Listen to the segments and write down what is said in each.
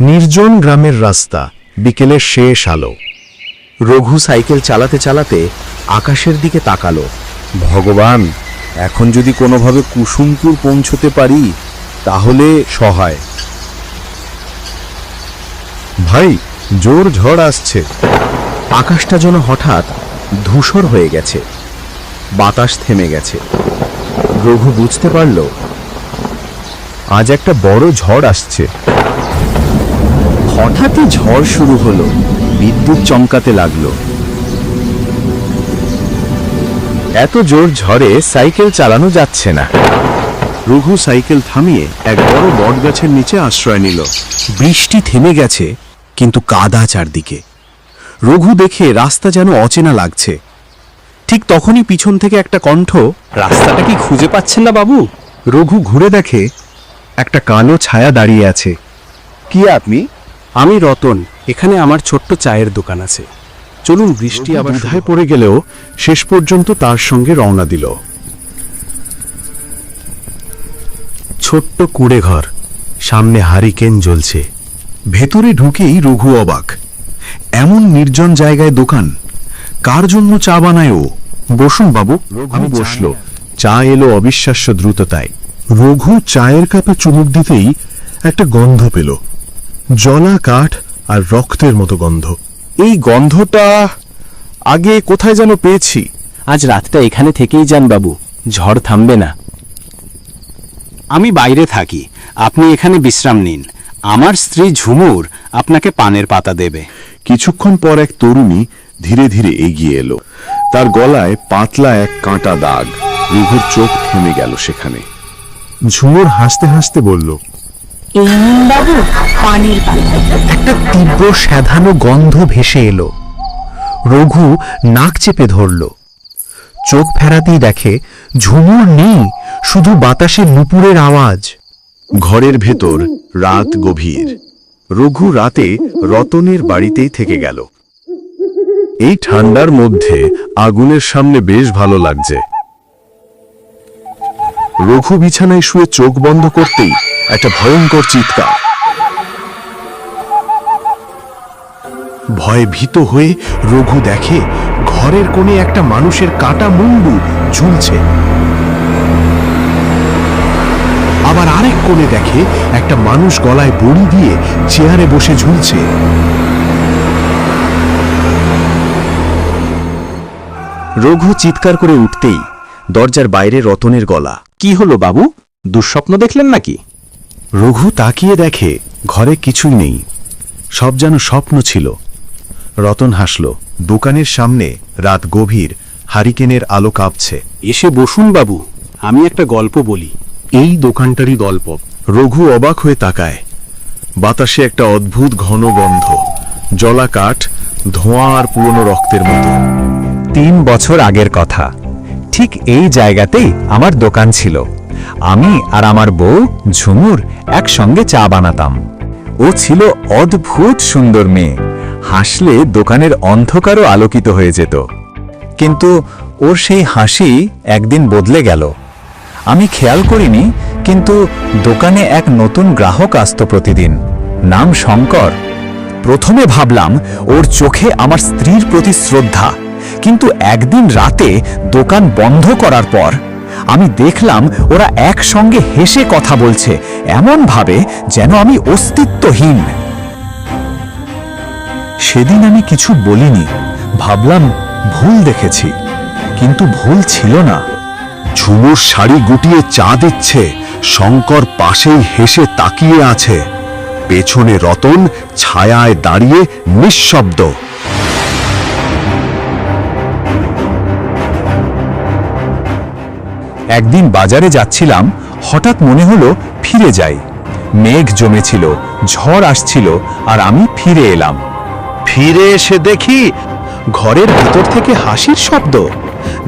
নির্জন গ্রামের রাস্তা, বিকেলের শেষ আলো। রঘু সাইকেল চালাতে চালাতে আকাশের দিকে তাকালো। ভগবান, এখন যদি কোনোভাবে কুসুমপুর পৌঁছতে পারি, তাহলে সহায়। ভাই, জোর ঝড় আসছে। আকাশটা যেন হঠাৎ ধূসর হয়ে গেছে। বাতাস থেমে গেছে। রঘু বুঝতে পারল, আজ একটা বড় ঝড় আসছে। হঠাৎই ঝড় শুরু হলো, বিদ্যুৎ চমকাতে লাগল। এত জোর ঝড়ে সাইকেল চালানো যাচ্ছে না। রঘু সাইকেল থামিয়ে এক বড় বটগাছের নিচে আশ্রয় নিল। বৃষ্টি থেমে গেছে, কিন্তু কাদা চারদিকে। রঘু দেখে রাস্তা যেন অচেনা লাগছে। ঠিক তখনই পিছন থেকে একটা কণ্ঠ, রাস্তাটা কি খুঁজে পাচ্ছেন না বাবু? রঘু ঘুরে দেখে একটা কালো ছায়া দাঁড়িয়ে আছে। কি আপনি? আমি রতন এখানে আমার ছোট্ট চায়ের দোকান আছে। চলুন বৃষ্টি আবার দ্বিধায় পড়ে গেলেও শেষ পর্যন্ত তার সঙ্গে রওনা দিল। ছোট্ট কুড়ে ঘর সামনে হারিকেন জ্বলছে। ভেতরে ঢুকেই রঘু অবাক। এমন নির্জন জায়গায় দোকান কার জন্য চা বানায় ও? বসুন বাবু আমি বসল। চা এলো অবিশ্বাস্য দ্রুততায়। রঘু চায়ের কাপে চুমুক দিতেই একটা গন্ধ পেল। জলা কাঠ আর রক্তের মতো গন্ধ। এই গন্ধটা আগে কোথায় যেন পেয়েছি? আজ রাতটা এখানে থেকেই যান বাবু ঝড় থামবে না। আমি বাইরে থাকি আপনি এখানে বিশ্রাম নিন। আমার স্ত্রী ঝুমুর আপনাকে পানের পাতা দেবে। কিছুক্ষণ পর এক তরুণী ধীরে ধীরে এগিয়ে এলো। তার গলায় পাতলা এক কাঁটা দাগ রঘুর চোখ থেমে গেল সেখানে। ঝুমুর হাসতে হাসতে বলল এই নিন বাবু পানির পাতা একটা তীব্র স্যাধানো গন্ধ ভেসে এলো। রঘু নাক চেপে ধরল। চোখ ফেরাতেই দেখে ঝুমুর নেই শুধু বাতাসে নুপুরের আওয়াজ। ঘরের ভেতর রাত গভীর। রঘু রাতে রতনের বাড়িতেই থেকে গেল। এই ঠান্ডার মধ্যে আগুনের সামনে বেশ ভালো লাগছে। রঘু বিছানায় শুয়ে চোখ বন্ধ করতেই একটা ভয়ঙ্কর চিৎকার। ভয়ে ভীত হয়ে রঘু দেখে ঘরের কোণে একটা মানুষের কাটা মুন্ডু ঝুলছে। আবার আরেক কোণে দেখে একটা মানুষ গলায় বড়ি দিয়ে চেয়ারে বসে ঝুলছে। রঘু চিৎকার করে উঠতেই দরজার বাইরে রতনের গলা। কি হলো বাবু? দুঃস্বপ্ন দেখলেন নাকি? রঘু তাকিয়ে দেখে ঘরে কিছুই নেই। সব যেন স্বপ্ন ছিল। রতন হাসল দোকানের সামনে রাত গভীর হারিকেনের আলো কাঁপছে। এসে বসুন বাবু আমি একটা গল্প বলি। এই দোকানটারই গল্প। রঘু অবাক হয়ে তাকায়। বাতাসে একটা অদ্ভুত ঘন গন্ধ জলা কাঠ ধোঁয়া আর পুরনো রক্তের মতো। তিন বছর আগের কথা। ঠিক এই জায়গাতেই আমার দোকান ছিল। আমি আর আমার বউ ঝুমুর একসঙ্গে চা বানাতাম। ও ছিল অদ্ভুত সুন্দর মেয়ে। হাসলে দোকানের অন্ধকারও আলোকিত হয়ে যেত। কিন্তু ওর সেই হাসি একদিন বদলে গেল। আমি খেয়াল করিনি, কিন্তু দোকানে এক নতুন গ্রাহক আসত প্রতিদিন। নাম শঙ্কর। প্রথমে ভাবলাম, ওর চোখে আমার স্ত্রীর প্রতি শ্রদ্ধা। কিন্তু একদিন রাতে দোকান বন্ধ করার পর আমি দেখলাম ওরা একসঙ্গে হেসে কথা বলছে এমন ভাবে যেন আমি অস্তিত্বহীন। সেদিন আমি কিছু বলিনি, ভাবলাম ভুল দেখেছি, কিন্তু ভুল ছিল না। ঝুমুর শাড়ি গুটিয়ে চা দিচ্ছে, শঙ্কর পাশেই হেসে তাকিয়ে আছে। পেছনে রতন ছায়ায় দাঁড়িয়ে নিঃশব্দ। একদিন বাজারে যাচ্ছিলাম, হঠাৎ মনে হলো ফিরে যাই। মেঘ জমেছিল, ঝড় আসছিল, আর আমি ফিরে এলাম। ফিরে এসে দেখি ঘরের ভিতর থেকে হাসির শব্দ।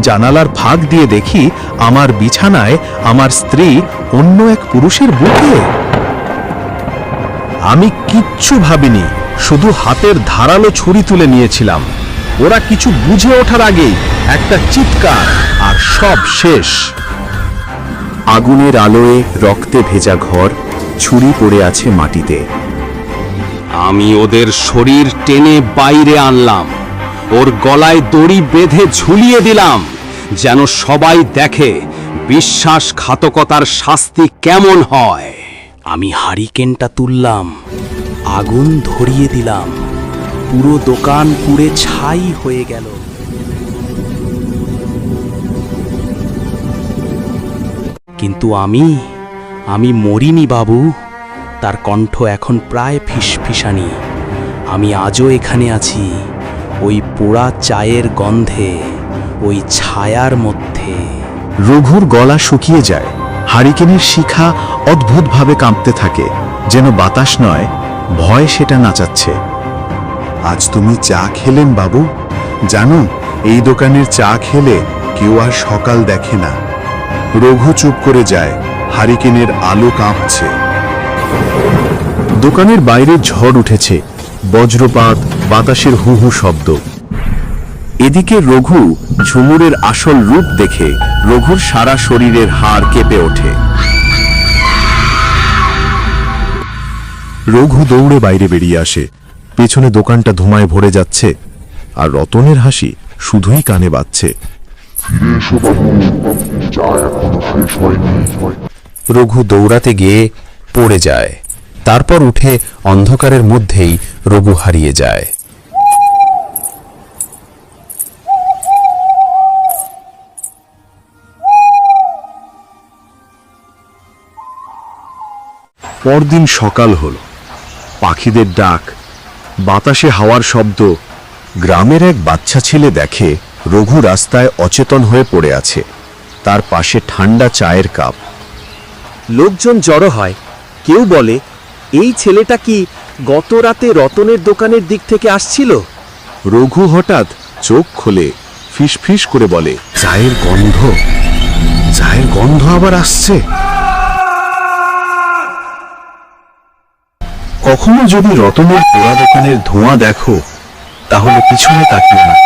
জানালার ফাঁক দিয়ে দেখি আমার বিছানায় আমার স্ত্রী অন্য এক পুরুষের বুকে। আমি কিচ্ছু ভাবিনি, শুধু হাতের ধারালো ছুরি তুলে নিয়েছিলাম। ওরা কিছু বুঝে ওঠার আগেই একটা চিৎকার, আর সব শেষ। আগুনের আলোয় রক্তে ভেজা ঘর ছুরি পড়ে আছে মাটিতে। আমি ওদের শরীর টেনে বাইরে আনলাম। ওর গলায় দড়ি বেঁধে ঝুলিয়ে দিলাম, যেন সবাই দেখে বিশ্বাসঘাতকতার শাস্তি কেমন হয়। আমি হারিকেনটা তুললাম, আগুন ধরিয়ে দিলাম। পুরো দোকান পুড়ে ছাই হয়ে গেল। কিন্তু আমি আমি মরিনি বাবু। তার কণ্ঠ এখন প্রায় ফিসফিসানি। আমি আজও এখানে আছি, ওই পোড়া চায়ের গন্ধে, ওই ছায়ার মধ্যে। রঘুর গলা শুকিয়ে যায়। হারিকেনের শিখা অদ্ভুতভাবে কাঁপতে থাকে, যেন বাতাস নয়, ভয় সেটা নাচাচ্ছে। আজ তুমি চা খেলেন বাবু? জানো, এই দোকানের চা খেলে কেউ আর সকাল দেখে না। রঘু চুপ করে যায়, হারিকেনের আলো কাঁপছে। দোকানের বাইরে ঝড় উঠেছে, বজ্রপাত, বাতাসের হু হু শব্দ। এদিকে রঘু ঝুমুরের আসল রূপ দেখে রঘুর সারা শরীরের হাড় কেঁপে ওঠে। রঘু দৌড়ে বাইরে বেরিয়ে আসে, পেছনে দোকানটা ধোঁয়ায় ভরে যাচ্ছে, আর রতনের হাসি শুধুই কানে বাজছে। রঘু দৌড়াতে গিয়ে পড়ে যায়। তারপর উঠে অন্ধকারের মধ্যেই রঘু হারিয়ে যায়। পরদিন সকাল হল। পাখিদের ডাক, বাতাসে হাওয়ার শব্দ, গ্রামের এক বাচ্চা ছেলে দেখে রঘু রাস্তায় অচেতন হয়ে পড়ে আছে। তার পাশে ঠান্ডা চায়ের কাপ। লোকজন জড়ো হয়। কেউ বলে, এই ছেলেটা কি গত রাতে রতনের দোকানের দিক থেকে আসছিল? রঘু হঠাৎ চোখ খোলে, ফিসফিস করে বলে, চায়ের গন্ধ? চায়ের গন্ধ আবার আসছে? কখনো যদি রতনের পোড়া দোকানের ধোঁয়া দেখো, তাহলে পিছনে তাকিও না।